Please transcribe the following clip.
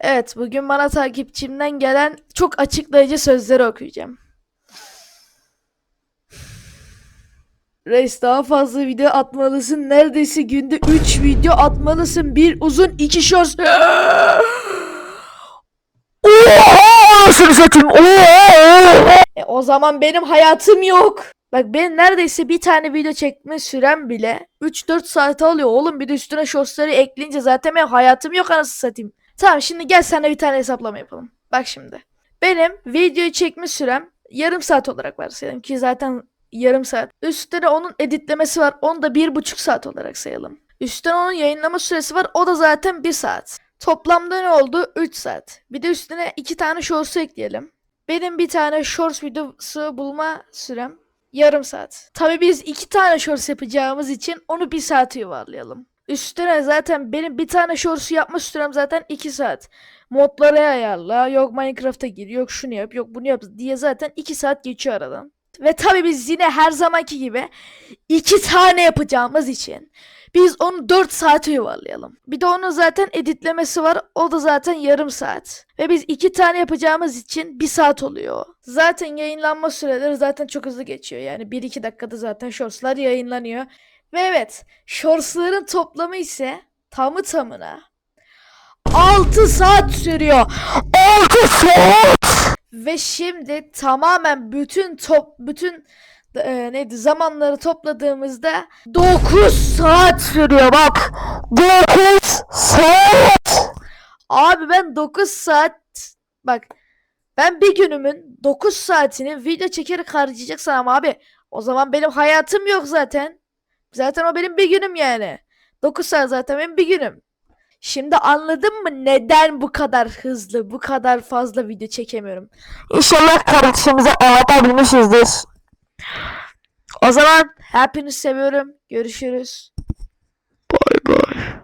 Evet, bugün bana takipçimden gelen çok açıklayıcı sözleri okuyacağım. Reis daha fazla video atmalısın. Neredeyse günde 3 video atmalısın. Bir uzun, iki shorts. E, o zaman benim hayatım yok. Bak benim neredeyse bir tane video çekme sürem bile 3-4 saat alıyor oğlum. Bir de üstüne shortsları ekleyince zaten benim hayatım yok anasını satayım. Tamam şimdi gel sana bir tane hesaplama yapalım. Bak şimdi. Benim videoyu çekme sürem yarım saat olarak varsayalım ki zaten yarım saat. Üstüne onun editlemesi var. Onu da bir buçuk saat olarak sayalım. Üstüne onun yayınlama süresi var. O da zaten bir saat. Toplamda ne oldu? 3 saat. Bir de üstüne iki tane shorts ekleyelim. Benim bir tane shorts videosu bulma sürem yarım saat. Tabii biz iki tane shorts yapacağımız için onu bir saate yuvarlayalım. Üstüne zaten benim bir tane shorts'u yapma sürem zaten 2 saat. Modları ayarla, yok Minecraft'a gir, yok şunu yap, yok bunu yap diye zaten 2 saat geçiyor aradan. Ve tabii biz yine her zamanki gibi iki tane yapacağımız için biz onu 4 saate yuvarlayalım. Bir de onun zaten editlemesi var. O da zaten yarım saat. Ve biz iki tane yapacağımız için bir saat oluyor. Zaten yayınlanma süreleri zaten çok hızlı geçiyor. Yani 1-2 dakikada zaten shortslar yayınlanıyor. Ve evet shortsların toplamı ise tamı tamına 6 saat sürüyor. 6 saat! Ve şimdi tamamen bütün top bütün e, neydi zamanları topladığımızda 9 saat sürüyor bak. 9 saat. Abi ben 9 saat bak ben bir günümün 9 saatini video çekerek harcayacaksam abi o zaman benim hayatım yok zaten. Zaten o benim bir günüm yani. 9 saat zaten benim bir günüm. Şimdi anladın mı neden bu kadar hızlı, bu kadar fazla video çekemiyorum? İnşallah kardeşimize anlatabilmişizdir. O zaman hepinizi seviyorum. Görüşürüz. Bay bay.